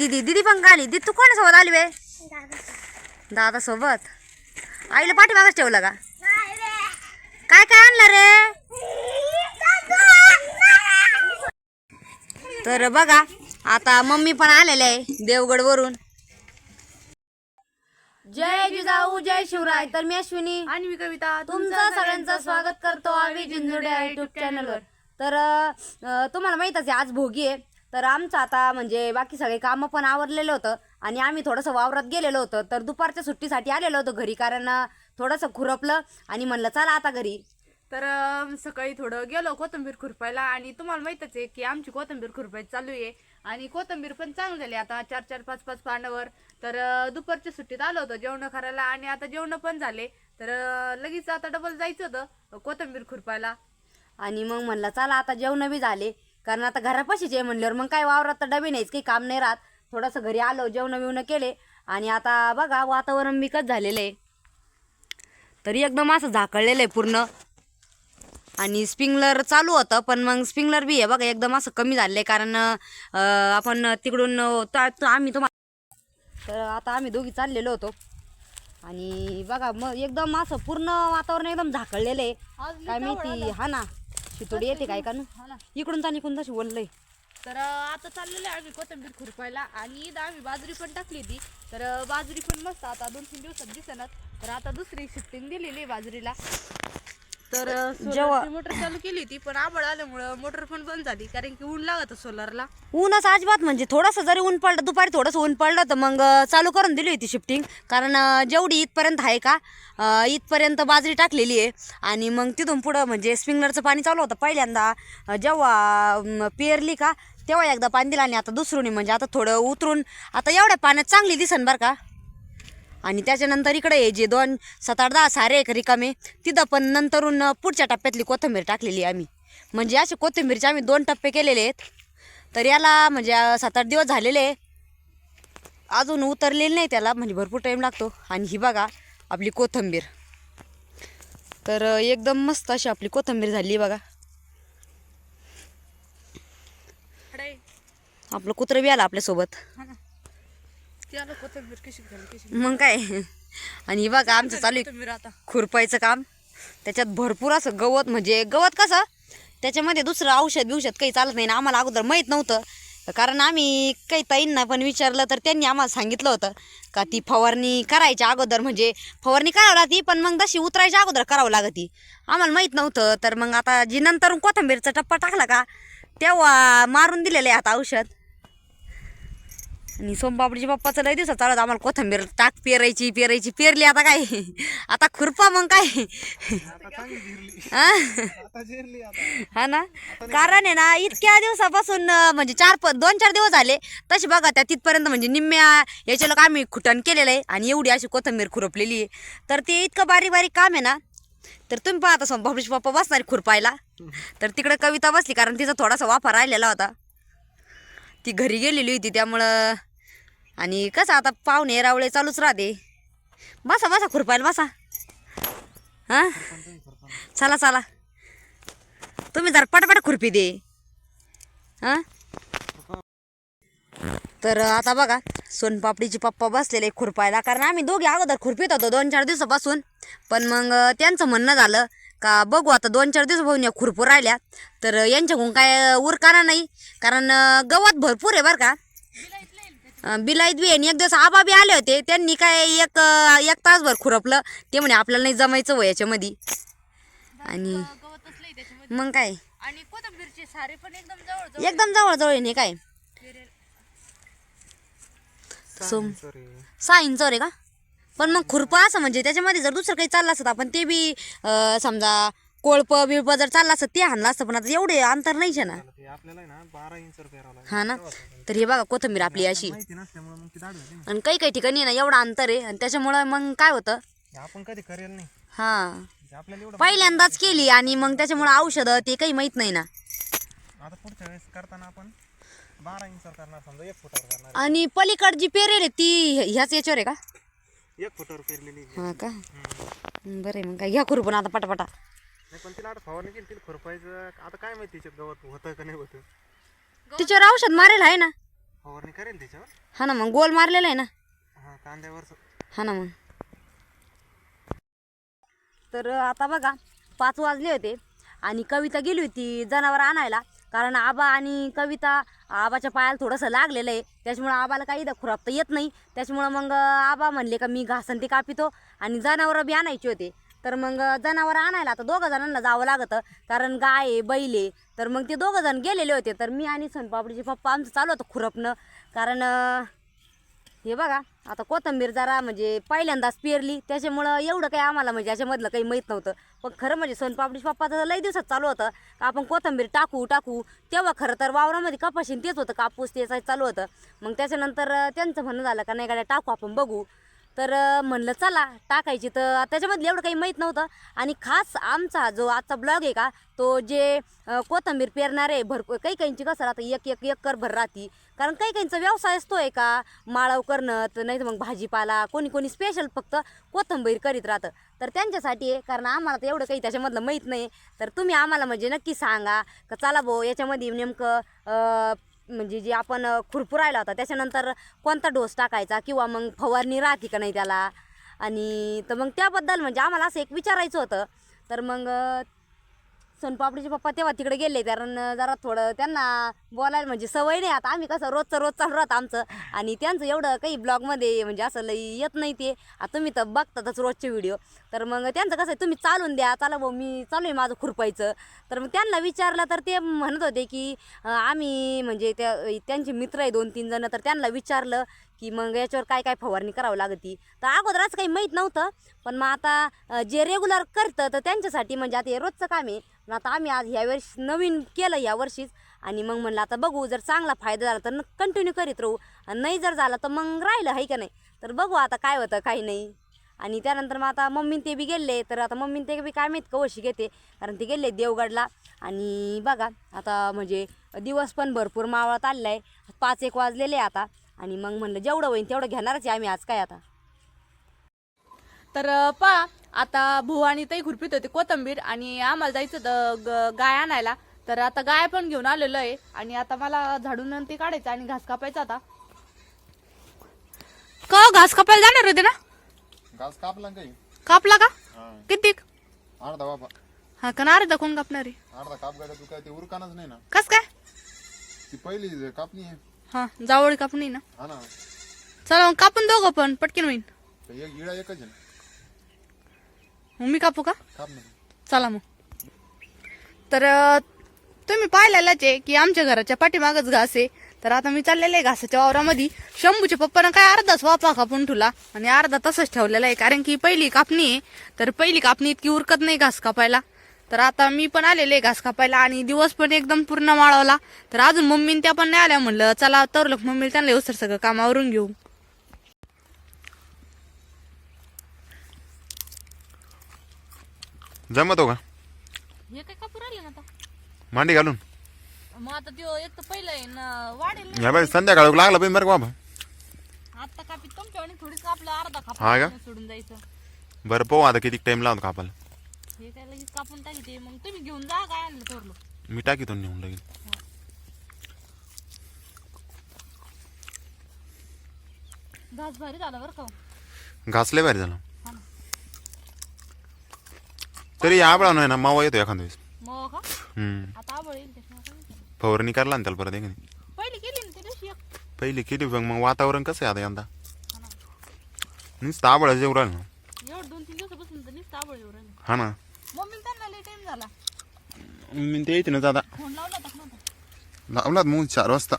दिदी दिदी पण आली दिदी तू कोणासोबत आली वे दादा सोबत आईला पाठीमागच ठेवलं का? काय काय आणलं रे? तर बघा आता मम्मी पण आलेले आहे देवगड वरून जय जिजाऊ जय शिवराय. तर मी अश्विनी. आणि मी कविता. तुमचं सगळ्यांचं स्वागत करतो आम्ही जिंजुड्या युट्यूब चॅनलवर तर तुम्हाला माहीतच आहे आज भोगी आहे. तर आमचं आता म्हणजे बाकी सगळे कामं पण आवरलेलं होतं आणि आम्ही थोडंसं वावरात गेलेलो होतं. तर दुपारच्या सुट्टीसाठी आलेलो होतो घरी कारण थोडंसं खुरपलं आणि म्हणलं चला आता घरी. तर सकाळी थोडं गेलो कोथंबीर खुरपायला आणि तुम्हाला माहितच आहे की आमची कोथंबीर खुरपाय चालू आहे आणि कोथंबीर पण चांगली झाली. आता चार चार पाच पाच पांडावर तर दुपारच्या सुट्टीत आलो होतो जेवण करायला आणि आता जेवण पण झाले. तर लगेच आता डबल जायचं होतं कोथंबीर खुरपायला. आणि मग म्हणलं चला आता जेवण बी झाले. कारण आता घरापाशीच आहे म्हणल्यावर मग काय वावरात तर डबे नाहीच काही काम नाही राहत. थोडंसं घरी आलो जेवण बिवणं केले. आणि आता बघा वातावरण बिकट झालेलं आहे. तरी एकदम असं झाकळलेलं आहे पूर्ण. आणि स्प्रिंगलर चालू होतं पण मग स्प्रिंगलर बी आहे बघा एकदम असं कमी झालं आहे. कारण आपण तिकडून आम्ही तुम्हाला तर आता आम्ही दोघी चाललेलो होतो. आणि बघा मग एकदम असं पूर्ण वातावरण एकदम झाकळलेलं आहे. काय माहिती हा ना. थोडी येते काय का ना. इकडून चाल इकडून तशी बोललंय तर आता चाललेलं आहे आम्ही कोथंबीर खुरपायला आणि इथं आम्ही बाजरी पण टाकली होती. तर बाजरी पण मस्त आता दोन तीन दिवसात दिसणार. तर आता दुसरी शिफ्टिंग दिलेली आहे बाजरीला. तर जेव्हा- मोटर चालू केली होती पण आबळ आल्यामुळं मोटर पण बंद झाली कारण की ऊन लागत सोलारला. ऊनच अजिबात म्हणजे थोडंसं जरी ऊन पडलं दुपारी थोडंसं ऊन पडलं तर मग चालू करून दिली होती शिफ्टिंग कारण जेवढी इथपर्यंत आहे का इथपर्यंत बाजरी टाकलेली आहे. आणि मग तिथून पुढं म्हणजे स्प्रिंगलरचं पाणी चालू होतं पहिल्यांदा. जेव्हा पेरली का तेव्हा एकदा पाणी दिलं आणि आता दुसरून म्हणजे आता थोडं उतरून आता एवढ्या पाण्यात चांगली दिसन बरं का. आणि त्याच्यानंतर इकडे हे जे दोन सात आठ दहा सारे एक रिकामे तिथं पण नंतरून पुढच्या टप्प्यातली कोथिंबीर टाकलेली आहे आम्ही. म्हणजे असे कोथिंबीरचे आम्ही दोन टप्पे केलेले आहेत. तर याला म्हणजे सात आठ दिवस झालेले अजून उतरलेले नाही त्याला म्हणजे भरपूर टाईम लागतो. आणि ही बघा आपली कोथिंबीर. तर एकदम मस्त अशी आपली कोथिंबीर झाली बघा. आपलं कुत्रं बी आलं आपल्यासोबत ती आता कोथंबीर कशी झाली कशी मग काय? आणि बघा आमचं चालू आहे खुरपायचं काम. त्याच्यात भरपूर असं गवत म्हणजे गवत कसं? त्याच्यामध्ये दुसरं औषध बिवषध काही चालत नाही ना आम्हाला अगोदर माहीत नव्हतं. कारण आम्ही काही ताईंना पण विचारलं तर त्यांनी आम्हाला सांगितलं होतं का ती फवारणी करायच्या अगोदर म्हणजे फवारणी करावं लागती पण मग तशी उतरायच्या अगोदर करावं लागती. आम्हाला माहीत नव्हतं तर मग आता जी नंतर कोथंबीरचा टप्पा टाकला का तेव्हा मारून दिलेलं आहे आता औषध. आणि सोमपापडीच्या पप्पाचं लय दिवसात चालत आम्हाला कोथंबीर टाक पेरायची पेरायची पेरली आता काय? आता खुरपा मग काय? हा? हा ना? कारण आहे ना इतक्या दिवसापासून म्हणजे चार प दोन चार दिवस झाले तसे बघा त्या तिथपर्यंत म्हणजे निम्म्या याच्या लोक आम्ही खुटण केलेलं आहे आणि एवढी अशी कोथंबीर खुरपलेली आहे. तर ते इतकं बारीक बारीक काम आहे ना तर तुम्ही पाहता सोमपापडीचे पप्पा बसणार खुरपायला. तर तिकडे कविता बसली कारण तिचा थोडासा वाफा राहिलेला होता. ती घरी गेलेली होती त्यामुळं आणि कसं आता पाहुणे रावळे चालूच राहते. बसा बसा खुरपायला बसा. हां? चला चला. तुम्ही जरा पटापट खुरपी दे. हां? तर आता बघा सोनपापडीचे पप्पा बसलेले खुरपायला कारण आम्ही दोघे अगोदर खुरपीत होतो दोन चार दिवसापासून. पण मग त्यांचं म्हणणं झालं का बघू आता दोन चार दिवस भाऊन या खुरपूर राहिल्या. तर यांच्याकडून काय उरकाना नाही. कारण गवत भरपूर आहे बरं का. बिलाईत बी आहे आणि एक दिवस आबा बी आले होते. त्यांनी काय एक एक तासभर खुरपलं. ते म्हणे आपल्याला नाही जमायचं वय याच्यामध्ये. आणि मग काय? आणि कोथंबीरचे सारे पण एकदम जवळ जवळ एकदम जवळ नाही काय. सोम सहा इंचवर आहे का? पण मग खुरपा असं म्हणजे त्याच्यामध्ये जर दुसरं काही चाललं असतं आपण ते बी अं, समजा कोळप बिळप जर चाललं असतं ते आणलं असतं पण आता एवढे अंतर नाहीच आहे ना. ते आपल्याला आहे ना बारा इंच पेरावं लागेल हा ना? तर हे बघा कोथंबीर आपली अशी. माहिती नसल्यामुळे मग ती दाढ झाली ना. आणि काही काही ठिकाणी ना एवढं अंतर आहे. आणि त्याच्यामुळं मग काय होतं? हे आपण कधी करेल नाही. हां. ते आपल्याला एवढं पहिल्यांदाच केली आणि मग त्याच्यामुळं औषधं ते काही माहीत नाही ना. आता पुढच्या वेळेस करताना आपण बारा इंच करणार समजा एक फुटावर करणार. आणि पलीकड जी पेरेल आहे ती ह्याच याच्यावर आहे का? एक फुटावर पेरलेली आहे. हा का? बरं आहे मग काय घ्या खुरपून आता पटापटा. नाही पण तिला आता फवारणी केली तिला खुरपायचं आता काय माहिती तिच्यात गवत होतं का नाही होतं? तिच्यावर औषध मारेल आहे ना? फवारणी करेल त्याच्यावर हा ना मग गोल मारलेला आहे ना? हा कांद्यावरच हा ना मग. तर आता बघा पाच वाजले होते आणि कविता गेली होती जनावर आणायला. कारण आबा आणि कविता आबाच्या पायाला थोडंसं लागलेलं आहे. त्याच्यामुळं आबाला काही इथं खुरापता येत नाही. त्याच्यामुळं मग आबा म्हणले का मी घासन ते कापितो. आणि जनावरं बी आणायची होते. तर मग जनावरं आणायला आता दोघं जणांना जावं लागतं. कारण गाय आहे बैल आहे. तर मग ते दोघं जण गेलेले होते. तर मी आणि सनपापडीचे पप्पा आमचं चालू होतं खुरपणं. कारण हे बघा आता कोथंबीर जरा म्हणजे पहिल्यांदाच पेरली. त्याच्यामुळं एवढं काही आम्हाला म्हणजे याच्यामधलं काही माहीत नव्हतं. पण खरं म्हणजे सोनपापडी पप्पाचं लई दिवसात चालू होतं. का आपण कोथंबीर टाकू टाकू तेव्हा खरं तर वावरामध्ये कपाशीन तेच होतं. कापूस तेच चालू होतं. मग त्याच्यानंतर त्यांचं म्हणणं झालं का नाही गाड्या टाकू आपण बघू. तर म्हणलं चला टाकायची. तर त्याच्यामधलं एवढं काही माहीत नव्हतं. आणि खास आमचा जो आजचा ब्लॉग आहे का तो जे कोथंबीर पेरणारे भरपूर काही काहींची कसं राहतं एक एक एकर भर राहती. कारण काही काहींचा व्यवसाय असतो आहे का माळव करणं तर नाही तर मग भाजीपाला कोणी कोणी स्पेशल फक्त कोथंबीर करीत राहतं. तर त्यांच्यासाठी आहे कारण आम्हाला तर एवढं काही त्याच्यामधलं माहीत नाही. तर तुम्ही आम्हाला म्हणजे नक्की सांगा का चला भाऊ याच्यामध्ये नेमकं म्हणजे जे आपण खुरपुरायला होता त्याच्यानंतर कोणता डोस टाकायचा किंवा मग फवारणी राहते का नाही त्याला? आणि तर मग त्याबद्दल म्हणजे आम्हाला असं एक विचारायचं होतं. तर मग सोनपापडीचे पप्पा तेव्हा तिकडे गेले कारण जरा थोडं त्यांना बोलायला म्हणजे सवय नाही आता. आम्ही कसं रोजचं रोज चालू राहतं आमचं. आणि त्यांचं एवढं काही ब्लॉगमध्ये म्हणजे असं लई येत नाही ते. आता तुम्ही तर बघतातच रोजचे व्हिडिओ. तर मग त्यांचं कसं आहे तुम्ही चालून द्या. चला भाऊ मी चालू आहे माझं खुरपायचं. तर मग त्यांना विचारलं तर ते म्हणत होते की आम्ही म्हणजे त्या त्यांचे मित्र आहे दोन तीन जण तर त्यांना विचारलं की मग याच्यावर काय काय फवारणी करावं लागती. तर अगोदरच काही माहीत नव्हतं. पण मग आता जे रेग्युलर करतं तर त्यांच्यासाठी म्हणजे आता हे रोजचं काम आहे. पण आता आम्ही आज ह्या वर्षी नवीन केलं या वर्षीच. आणि मग म्हणलं आता बघू जर चांगला फायदा झाला तर कंटिन्यू करीत राहू. आणि नाही जर झाला तर मग राहिलं आहे का नाही? तर बघू आता काय होतं काही नाही. आणि त्यानंतर मग आता मम्मीन ते बी गेले तर आता मम्मीन ते बी काय माहीत कवशी घेते? कारण ते गेले देवगडला. आणि बघा आता म्हणजे दिवस पण भरपूर मावळत आलेला आहे. पाच एक वाजलेले आहे आता. आणि मग म्हणलं जेवढं होईल तेवढं घेणारच आहे आम्ही आज काय आता. तर पहा आता भाऊ आणि ताई खुरपीत होते कोथंबीर आणि आम्हाला जायचं होतं गाय आणायला. तर आता गाय पण घेऊन आलेलो आहे आणि आता मला झाडून ते काढायचं आणि घास कापायचा आता. का हो, घास कापायला जाणार होते ना? घास कापला काही? कापला का? किती अर्धा बाबा. हा का अर्धा कोण कापणार आहे? अर्धा काप गाड्या तू काय ते उरकानच नाही ना? कस काय? ती पहिली कापणी आहे. हा जावळी कापणी ना. हा ना. चला मग कापून दोघं पण पटकीन होईल तर एक इळा एकच आहे ना. मग मी कापू का? काप ना. चला मग. तर अं, तुम्ही पाहिलेलाच आहे की आमच्या घराच्या पाठीमागच घास आहे. तर आता मी चाललेले आहे घासाच्या वावरामध्ये. शंभूच्या पप्पानं काय अर्धाच वापा कापून ठेवला आणि अर्धा तसंच ठेवलेला आहे. कारण की पहिली कापणी आहे. तर पहिली कापणी इतकी उरकत नाही घास कापायला. तर आता मी पण आलेले घास कापायला आणि दिवस पण एकदम पूर्ण माळवला तर अजून मम्मीन त्या पण नाही आल्या म्हणलं चला तर लोक मम्मी त्यांना येऊ सगळं कामावरून घेऊ. जमतो का? हे काय ना आता? मांडी घालून. मग आता त्यो एक तर पहिलं आहे ना वाढेल या बाई संध्याकाळ लागला पाहिजे बरं का बाबा? आता कापी तुमच्या आणि थोडीच आपला अर्धा हा का? काप सोडून जायचं. बरं पाहू आता किती टाइम लावतो कापायला. हे काय लगेच कापून टाकी मग तुम्ही घेऊन जा काय आणलं थोरलो. मी टाकीतो नेऊन लगेच घास भारी झाला बरं का हो. घासले भारी झालं. हा ना. तरी आबळा नाही ना मावा येतो एखाद्या वेळेस. मग का? हम्म. आता आबळ येईल त्याच्यामुळे काय माहिती. फवारणी करला ना त्याला परत एखादी पहिली केली ना त्या दिवशी एक. पहिली केली पण मग वातावरण कसं आहे आता यंदा? हा ना. नुसतं आबळा जेवढं ना. एवढं दोन तीन दिवसापासून तर नुसतं आबळ येऊ राहिलं हा ना. मम्मी त्यांना लई टाइम झाला. मी ते येते ना दादा. फोन लावला होता का नव्हता? लावलात मग चार वाजता.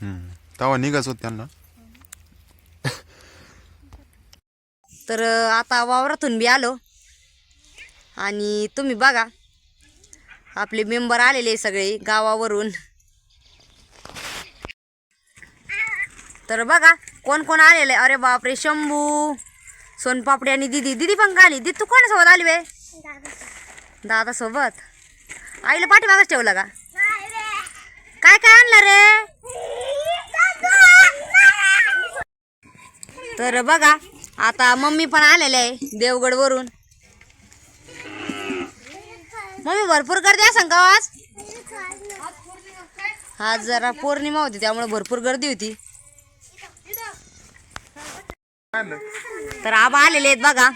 हम्म. तेव्हा निघाच होत त्यांना. तर अ, आता वावरातून बी आलो. आणि तुम्ही बघा आपले मेंबर आलेले सगळे गावावरून. तर बघा कोण कोण आलेले अरे बापरे शंभू सोनपापडी आणि दिदी. दिदी पण का आली दिदी तू कोणासोबत आली बे दादा सोबत आईला पाठीमागच ठेवला का? काय काय आणलं रे? तर बघा आता मम्मी पण आलेले आहे देवगड वरून मम्मी भरपूर गर्दी असं का हो आज? आज जरा पौर्णिमा होती त्यामुळे भरपूर गर्दी होती. तर आबा आलेले आहेत बघा.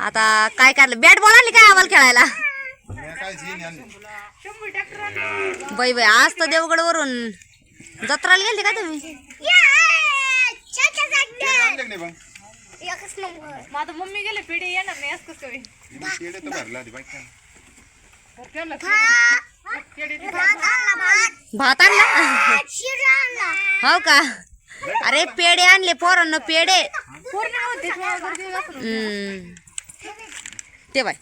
आता काय करलं बॅट बॉल आली काय आम्हाला खेळायला? बाई बाई आज तर देवगड वरून जत्राला गेलते का तुम्ही? माझं मम्मी गेले पिढी येणार नाही असं कसं होईल? भात आणला? हो का? अरे पेढे आणले पोरांना पेढे. पूर्ण होते मला गर्दी असं. हम्म. ते बाय.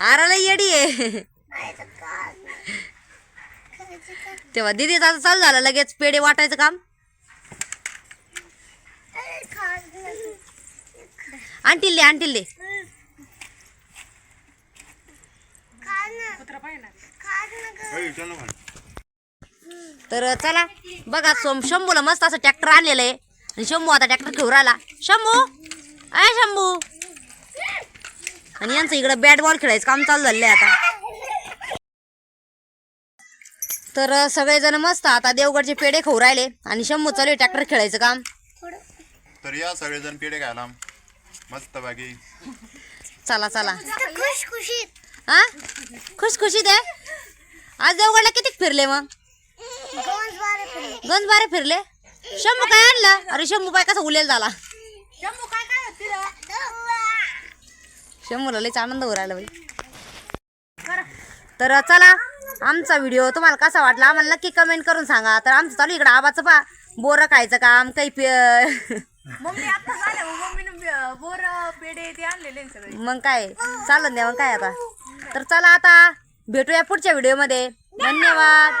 आराला येडी आहे. तेव्हा दिदी आता चालू झालं लगेच पेढे वाटायचं काम. आणतील दे आणतील दे. तर चला बघा सोम शंभूला मस्त असं ट्रॅक्टर आणलेलं आहे. आणि शंभू आता ट्रॅक्टर घेऊन राहिला. शंभू! अय शंभू! आणि यांचं इकडं बॅट बॉल खेळायचं काम चालू झालेलं आहे आता. तर सगळेजण मस्त आता देवगडचे पेढे खाऊ राहिले आणि शंभू चालू आहे ट्रॅक्टर खेळायचं काम. तर या सगळेजण पेढे खायला. मस्त बाकी. चला चला. खुशखुशीत. हा खुशखुशीत आहे? आज देवगडला किती फिरले मग? गंज बारे फिरले? शंभू काय आणलं? अरे शंभू पाय कसा उलेल झाला. शंभू काय काय? शंभूला लईच आनंद होऊ राहिला बाई. तर चला आमचा व्हिडिओ तुम्हाला कसा वाटला आम्हाला नक्की कमेंट करून सांगा. तर आमचं चालू इकडं आबाचं पा बोरं खायचं काम काही पे सगळे. मग काय? चालून द्या मग काय आता. तर चला आता भेटूया पुढच्या व्हिडिओमध्ये. धन्यवाद.